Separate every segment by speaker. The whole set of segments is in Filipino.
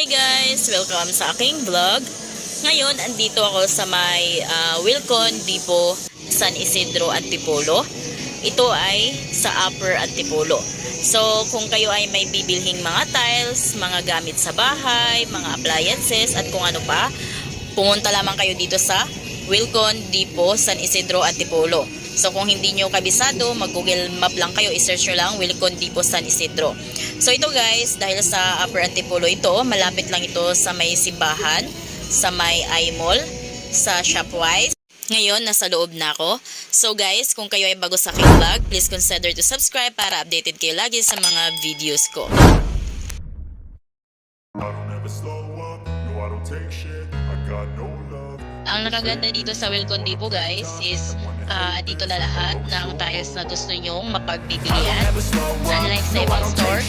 Speaker 1: Hi guys! Welcome sa aking vlog. Ngayon, andito ako sa may ah, Wilcon Depot San Isidro Antipolo. Ito ay sa Upper Antipolo. So, kung kayo ay may bibilhing mga tiles, mga gamit sa bahay, mga appliances, at kung ano pa, pumunta lamang kayo dito sa Wilcon Depot San Isidro Antipolo. So kung hindi nyo kabisado, mag-google map lang kayo, i-search nyo lang Wilcon Depot San Isidro. So ito guys, dahil sa Upper Antipolo ito, malapit lang ito sa may simbahan, sa may iMall, sa Shopwise. Ngayon, nasa loob na ako. So guys, kung kayo ay bago sa aking vlog, please consider to subscribe para updated kayo lagi sa mga videos ko. Ang nakaganda dito sa Wilcon Depot guys is ah, dito na lahat ng tiles na gusto nyong mapagpipilian. Unlike sa ibang store,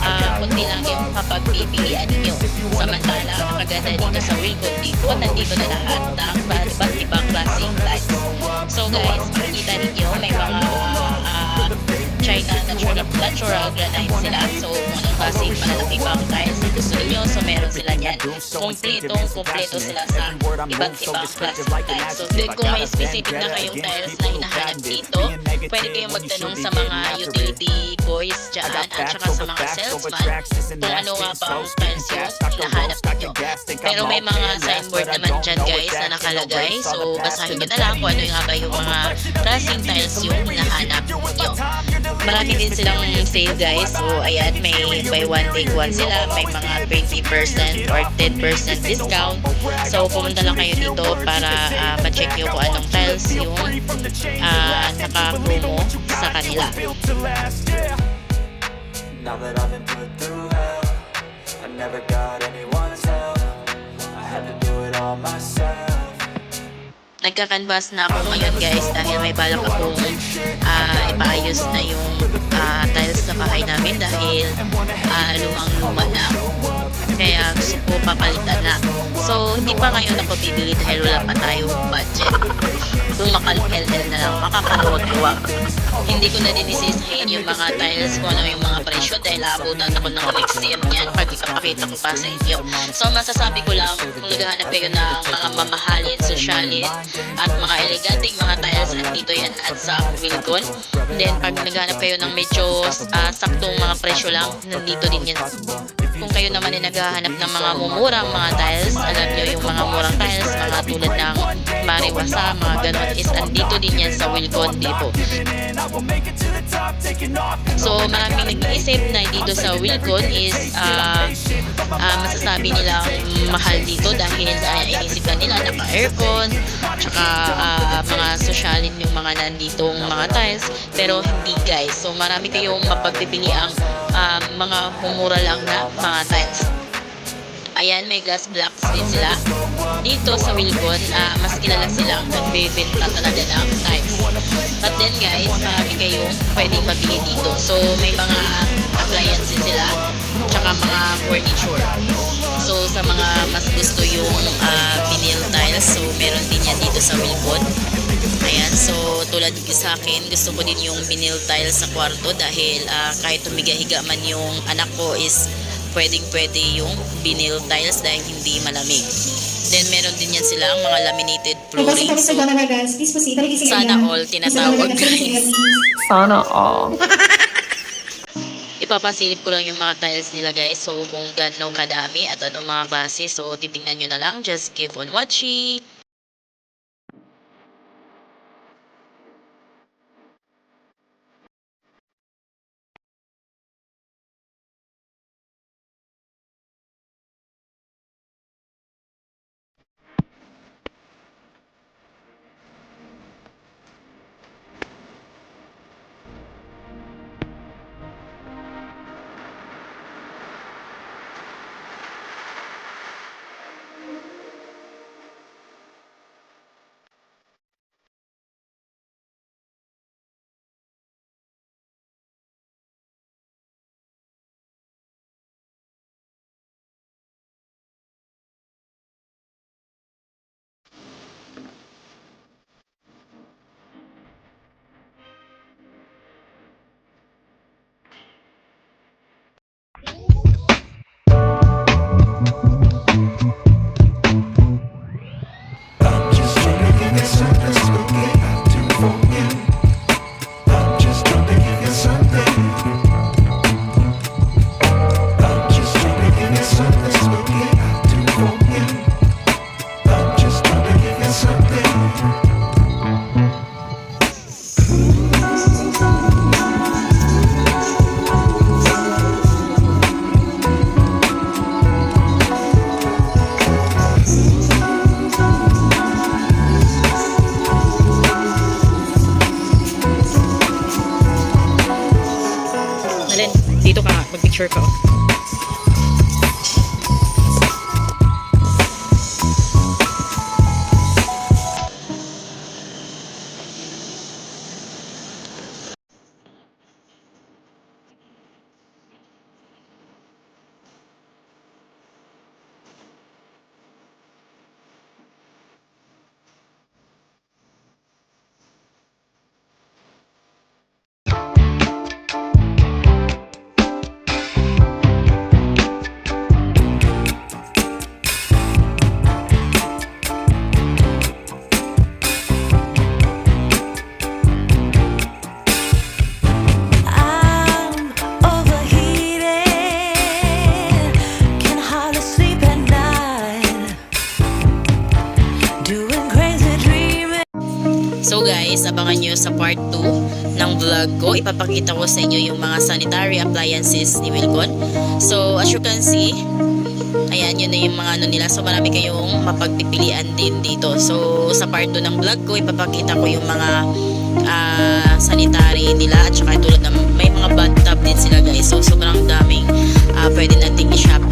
Speaker 1: ah, kundi lang yung mapagpipilian ninyo. Samantala, ang nakaganda dito sa Wilcon Depot, nandito na lahat ng iba't ibang klaseng tiles. So guys, makikita ninyo may mga China natural, natural granite sila. So, kung anong klaseng malalaki pang tiles na gusto ninyo, so meron sila niyan. Kompletong kompleto sila sa iba't ibang klaseng tiles. So, then kung may specific na kayong tiles na hinahanap dito, pwede kayong magtanong sa mga utility boys dyan at saka sa mga salesman kung ano nga ba ang tiles yung hinahanap ninyo. Pero may mga signboard naman dyan guys na nakalagay. So, basahin nyo na lang kung ano nga ba yung mga klaseng tiles yung hinahanap nyo. Marami din silang sale guys. So, ayan, may buy one take one sila. May mga 20% or 10% discount. So, pumunta lang kayo dito para ah, ma-check nyo kung anong tiles yung ah, naka-promo sa kanila.
Speaker 2: Now that I've been put through hell I never got anyone's help I had to do it all myself
Speaker 1: Nagka-canvas na ako ngayon guys dahil may balak akong ipaayos na yung ah, tiles na bahay namin dahil ah, lumang-luma na. Kaya gusto ko papalitan na. So, hindi pa ngayon ako bibili dahil wala pa tayong budget. Makal-LL na lang, makakaluwag-luwag. Hindi ko na din isisihin yung mga tiles kung ano yung mga presyo dahil aabutan ako ng XCM niyan pag ipapakita ko pa sa inyo. So, masasabi ko lang, kung naghahanap kayo ng mga mamahalin, sosyalin, at mga eleganteng mga tiles, at dito yan at sa Wilcon. Then, pag naghahanap kayo ng medyo ah, saktong mga presyo lang, nandito din yan. Kung kayo naman ay naghahanap ng mga mumurang mga tiles, alam nyo mariwasa, mga ganon, is andito din yan sa Wilcon Depot. So, maraming nag-iisip na dito sa Wilcon is ah, ah, masasabi nilang mahal dito dahil uh, inisip na nila naka-aircon, tsaka ah, mga sosyalin yung mga nanditong mga tiles, pero hindi guys. So, marami kayong mapagpipili ang ah, mga humura lang na mga tiles. Ayan, may glass blocks din sila. Dito sa Wilcon, ah, mas kilala silang nagbibenta talaga ng tiles. But then guys, marami kayong pwedeng mabili dito. So, may mga appliances sila, tsaka mga furniture. So, sa mga mas gusto yung ah, vinyl tiles, so meron din yan dito sa Wilcon. Ayan, so tulad sa akin, gusto ko din yung vinyl tiles sa kwarto dahil ah, kahit tumiga-higa man yung anak ko is pwedeng pwede yung vinyl tiles dahil hindi malamig. Then meron din yan silang mga laminated flooring. So, Sana all tinatawag, guys.
Speaker 3: Sana all.
Speaker 1: ipapasilip ko lang yung mga tiles nila guys. So kung gano'ng kadami at anong mga klase. So titingnan nyo na lang. Just keep on watching.
Speaker 4: Let's go, let's. Picture ko.
Speaker 1: So guys, abangan nyo sa part 2 ng vlog ko. Ipapakita ko sa inyo yung mga sanitary appliances ni Wilcon. So as you can see, ayan yun na yung mga ano nila. So marami kayong mapagpipilian din dito. So sa part 2 ng vlog ko, ipapakita ko yung mga ah, sanitary nila. At saka tulad ng may mga bathtub din sila guys. So sobrang daming ah, pwede nating i-shop